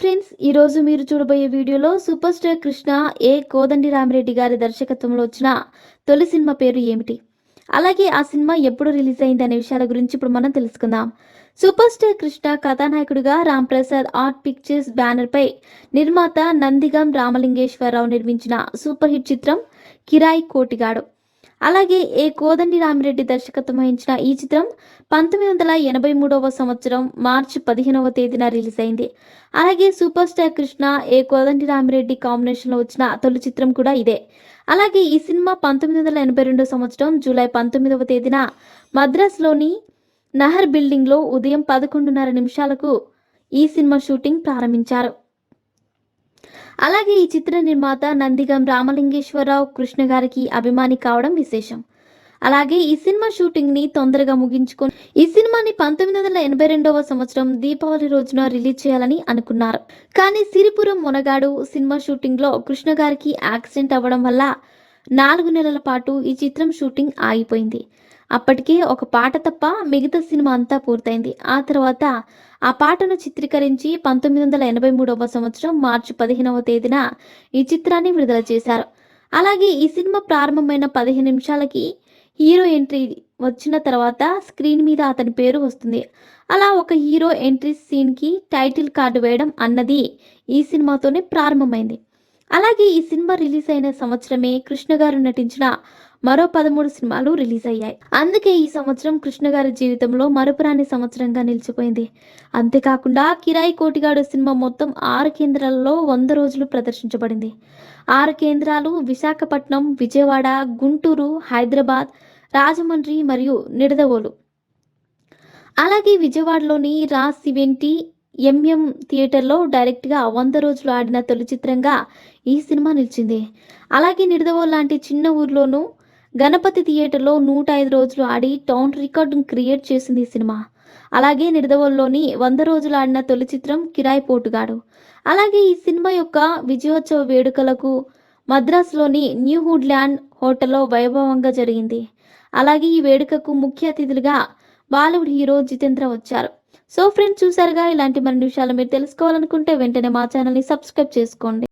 Friends ఈరోజు మీరు చూడబోయే వీడియోలో super star Krishna A Kodandi Ramireddy గారి దర్శకత్వంలో వచ్చిన తొలి సినిమా పేరు ఏమిటి? అలాగే ఆ సినిమా ఎప్పుడు రిలీజ్ అయింది అనే విషయాల గురించి ఇప్పుడు మనం తెలుసుకుందాం. సూపర్ స్టార్ కృష్ణ కథానాయకుడిగా రామ్ ప్రసాద్ ఆర్ట్ పిక్చర్స్ బ్యానర్పై నిర్మాత నందిగం రామలింగేశ్వరరావు నిర్మించిన సూపర్ హిట్ చిత్రం కిరాయి కోటిగాడు. అలాగే ఏ కోదండి రామిరెడ్డి దర్శకత్వం వహించిన ఈ చిత్రం పంతొమ్మిది వందల ఎనభై మూడవ సంవత్సరం మార్చి పదిహేనవ తేదీన రిలీజ్ అయింది అలాగే super star Krishna A Kodandi Ramireddy కాంబినేషన్లో వచ్చిన తొలి చిత్రం కూడా ఇదే. అలాగే ఈ సినిమా పంతొమ్మిది వందల ఎనభై రెండో సంవత్సరం జూలై పంతొమ్మిదవ తేదీన మద్రాసులోని నహర్ బిల్డింగ్లో ఉదయం పదకొండున్నర నిమిషాలకు ఈ సినిమా షూటింగ్ ప్రారంభించారు. అలాగే ఈ చిత్ర నిర్మాత నందిగం రామలింగేశ్వరరావు కృష్ణ గారికి అభిమాని కావడం విశేషం. అలాగే ఈ సినిమా షూటింగ్ని తొందరగా ముగించుకొని ఈ సినిమాని పంతొమ్మిది వందల ఎనభై రెండవ సంవత్సరం దీపావళి రోజున రిలీజ్ చేయాలని అనుకున్నారు. కానీ సిరిపురం మునగాడు సినిమా షూటింగ్లో కృష్ణ గారికి యాక్సిడెంట్ అవ్వడం వల్ల నాలుగు నెలల పాటు ఈ చిత్రం షూటింగ్ ఆగిపోయింది. అప్పటికే ఒక పాట తప్ప మిగతా సినిమా అంతా పూర్తయింది. ఆ తర్వాత ఆ పాటను చిత్రీకరించి పంతొమ్మిది వందల ఎనభై మూడవ సంవత్సరం మార్చి పదిహేనవ తేదీన ఈ చిత్రాన్ని విడుదల చేశారు. అలాగే ఈ సినిమా ప్రారంభమైన పదిహేను నిమిషాలకి హీరో ఎంట్రీ వచ్చిన తర్వాత స్క్రీన్ మీద అతని పేరు వస్తుంది. అలా ఒక హీరో ఎంట్రీ సీన్కి టైటిల్ కార్డు వేయడం అన్నది ఈ సినిమాతోనే ప్రారంభమైంది. అలాగే ఈ సినిమా రిలీజ్ అయిన సంవత్సరమే కృష్ణ గారు నటించిన మరో పదమూడు సినిమాలు రిలీజ్ అయ్యాయి. అందుకే ఈ సంవత్సరం కృష్ణ గారి జీవితంలో మరపురాని సంవత్సరంగా నిలిచిపోయింది. అంతేకాకుండా కిరాయి కోటిగాడు సినిమా మొత్తం ఆరు కేంద్రాలలో వంద రోజులు ప్రదర్శించబడింది. ఆరు కేంద్రాలు విశాఖపట్నం విజయవాడ గుంటూరు హైదరాబాద్ రాజమండ్రి మరియు నిడదవోలు. అలాగే విజయవాడలోని రా సివెంటీ ఎంఎం థియేటర్లో డైరెక్ట్గా వంద రోజులు ఆడిన తొలి చిత్రంగా ఈ సినిమా నిలిచింది. అలాగే నిడదవో లాంటి చిన్న ఊర్లోనూ గణపతి థియేటర్లో నూట ఐదు రోజులు ఆడి టౌన్ రికార్డును క్రియేట్ చేసింది ఈ సినిమా. అలాగే నిడదవోల్లోని వంద రోజులు ఆడిన తొలి చిత్రం కిరాయి పోటుగాడు. అలాగే ఈ సినిమా యొక్క విజయోత్సవ వేడుకలకు మద్రాసులోని న్యూ హుడ్ ల్యాండ్ హోటల్లో వైభవంగా జరిగింది. అలాగే ఈ వేడుకకు ముఖ్య అతిథులుగా బాలీవుడ్ హీరో జితేంద్ర వచ్చారు. సో ఫ్రెండ్స్ చూసారుగా ఇలాంటి మరిన్ని విషయాలు మీరు తెలుసుకోవాలనుకుంటే వెంటనే మా ఛానల్ని సబ్స్క్రైబ్ చేసుకోండి.